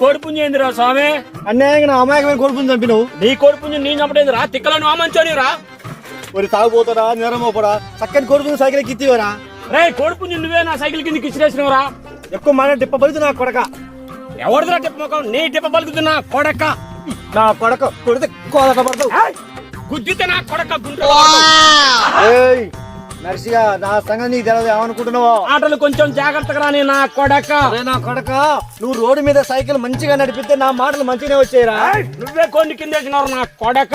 కోడి పుంజు ఏందిరా స్వామి అన్యాయంగా నా అమాయకమైన కొడుకుని చంపినవు. నీ కోడి పుంజు నేను చంపడేందిరా తిక్కలో నువ్వు మంచోనిరా మరి తాగుపోతాడా నిరమోపడా చక్కని కొడుకుని సైకిల్ ఎక్కితేవరా రే కోడి పుంజు నువ్వే నా సైకిల్ కిందకి ఇచ్చిరేసినవరా ఎక్కువ మాట టిప్ప బలితే నా కొడక. ఎవరిదిరా టిప్ప మొఖం? నీ టిప్ప పలుకుతున్నా కొడక. నా కొడక కొడితే కోదక పడతావు! గుద్దితే నా కొడక ఏయ్ నర్సిగా నా సంగతి నీకు తెలియదు ఏమనుకుంటున్నావో? ఆటలు కొంచెం జాగ్రత్తగా రాని నా కొడక. నా కొడక నువ్వు రోడ్డు మీద సైకిల్ మంచిగా నడిపితే నా మాటలు మంచిగానే వచ్చాయిరా! నువ్వే కొన్ని కిందేసినారు నా కొడక.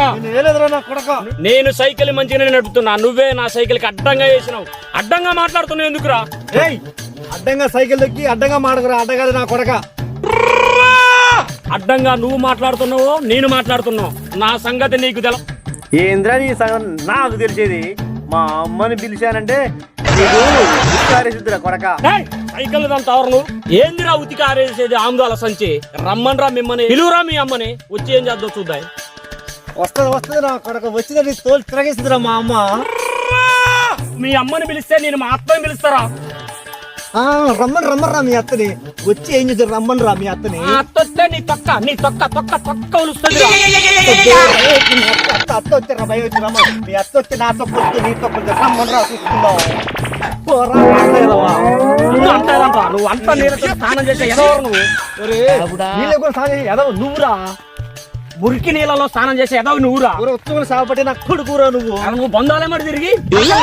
నా కొడక. నేను సైకిల్ మంచిగానే నడుపుతున్నా నువ్వే నా సైకిల్కి అడ్డంగా వేసినావు. అడ్డంగా మాట్లాడుతున్నావు ఎందుకురా? ఏయ్ అడ్డంగా సైకిల్ దొక్కి అడ్డంగా మాడకురా అడ్డగాదు నా కొడక. అడ్డంగా నువ్వు మాట్లాడుతున్నావు నేను మాట్లాడుతున్నావు. నా సంగతి నీకు తెల ఏంద్రా నీ సంగతి నాకు తెలిసేది మా అమ్మని పిలిచానంటే నీకు విచారిస్తురా కొడక. ఏయ్! సైకిల్ దంతా ఎవరు నువ్వు ఏందిరా ఉతికి ఆరేసేది ఆందోళన సంచి? రమ్మన్రా మిమ్మని. పిలువురా మీ అమ్మని. వచ్చి ఏం చేద్దాం చూద్దాం. వస్తుంది వస్తుంది నా కొడక. వచ్చిందని తోలు తిరగేస్తుందిరా మా అమ్మ. మీ అమ్మని పిలిస్తే నేను మా అత్తని పిలుస్తారా? ఆ, రమ్మని రమ్మని మీ అత్తని వచ్చి ఏం చేశారు రమ్మని రా మీ అత్తని నీ తొక్క నీ తొక్క తొక్క తొక్క ఉలుస్తుంది అత్త అత్త వచ్చారా భయం వచ్చి రమ్మ మీ అత్త వచ్చి నా వస్తే నీ వస్తే రమ్మని రా చూసుకుందాం? నువ్వు అంత స్నానం చేసే ఎదవరు నువ్వు నువ్వురా మురికి నీళ్ళలో స్నానం చేసే ఎదవు నువ్వురా ఒరే ఉత్తములు సాగబట్టి నా కొడుకురా నువ్వు. నువ్వు బంధాలే మరి తిరిగి?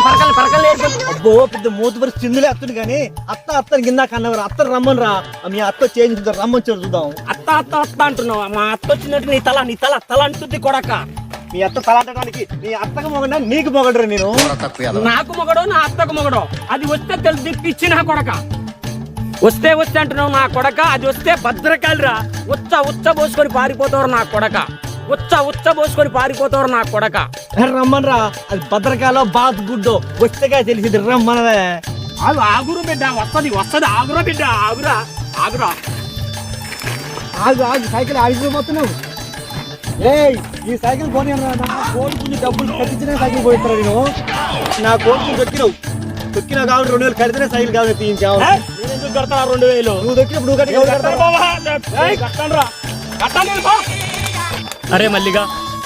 పరకలు పరకలు అబ్బో పెద్ద మూతుపరి చిందులే అత్తుని కానీ అత్త అత్తని కింద కన్నవరు అత్తని రమ్మని రా మీ అత్త చేంజ్ చూద్దాం రమ్మని చూద్దాం. అత్త అత్త అత్త అంటున్నావు? మా అత్త వచ్చినట్టు నీ తల నీ తల తల అంటుంది కొడక. మీ అత్త తలాటడానికి నీ అత్తకు మొగడా నీకు మొగడరు నేను. నాకు మొగడో నా అత్తకు మొగడో. అది వస్తే తెలిసి పిచ్చి నా కొడక. వస్తే వస్తే అంటున్నావు నా కొడక అది వస్తే భద్రకాలిరా. ఉచ్చ ఉచ్చ పోసుకొని పారిపోతారు నా కొడక. ఉచ్చ ఉచ్చ పోసుకొని పారిపోతారు నా కొడక. రమ్మని రా అది భద్రకాలో బాత్ గుడ్డో. వచ్చేగా తెలిసింది రమ్మనవే ఆగు ఆగురు బిడ్డ వస్తది వస్తది. ఆగురా బిడ్డ ఆగురా ఆగురా. ఆగు ఆగు సైకిల్ ఆగిపోతున్నావు ఏయ్ ఈ సైకిల్ కొని నా కోడుకుని డబ్బులు కట్టించిన సైకిల్ పోయిస్తారా నేను? నా కోడుకుని దొక్కినావు. దొక్కినావు కాబట్టి రెండు వేలు కడితేనే సైకిల్ కాదు తీయించావు. కడతా రెండు వేలు? నువ్వు దొక్కినప్పుడు నువ్వు కట్టి. అరే మల్లిగా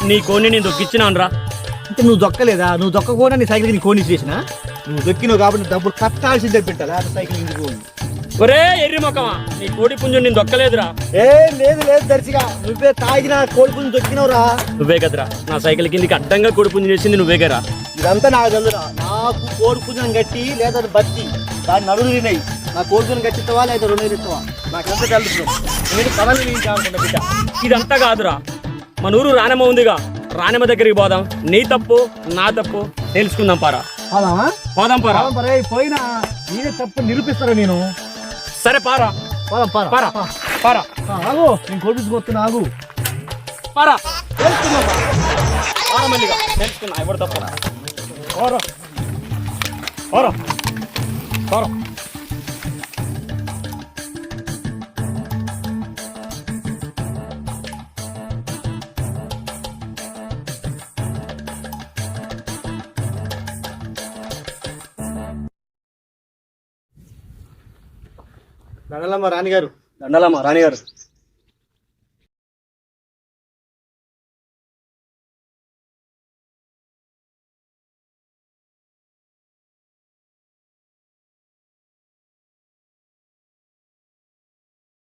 నీ కోని నేను దొక్కిచ్చినాను రా. అంటే నువ్వు దొక్కలేదా? నువ్వు దొక్కకుండా నీ సైకిల్ నీ కోని చేసిన నువ్వు దొక్కినావు కాబట్టి డబ్బులు కట్టాల్సిందే పెట్టాలి? ఆ సైకిల్ ఇంటికి ఒరే ఎర్రి మొక్కమా నీ కోడి పుంజు నేను దొక్కలేదురా. ఏ లేదు లేదు దర్శిగా. నువ్వే తాగిన కోడిపుని దొక్కినవురా. నువ్వే కదరా. నా సైకిల్ కిందికి అడ్డంగా కోడి పుంజు చేసింది నువ్వే కదరా. ఇదంతా నాకు తెలుదురా నాకు కోడిపుని గట్టి లేదా బత్తి దాని నడులు తిన్నాయి నా కోడిపుని గట్టిస్తావా లేదా రెండు వేలు ఇస్తావా నాకంతా తెలుసు నేను కథలు వేయించాలనుకున్నా బిడ్డ. ఇదంతా కాదురా. మన ఊరు రానమ్మ ఉందిగా. రానమ్మ దగ్గరికి పోదాం. నీ తప్పు నా తప్పు తెలుసుకుందాం పారా. పోదాం పారా. పరే. పోయినా నేనే తప్పు నిరూపిస్తారా నేను? సరే పారా. పోదాం పారా. పారా. పారా. ఆగు. నేను కోడిపుచ్చుకొస్తున్నా ఆగు. పారా. తెలుసుకుందాం పారా. మల్లిగా. తెలుసుకున్నా ఎవరు తప్పు? పోరా. పోరా. పోరా. దండలమ్మ రాణిగారు. దండలమ్మ రాణిగారు.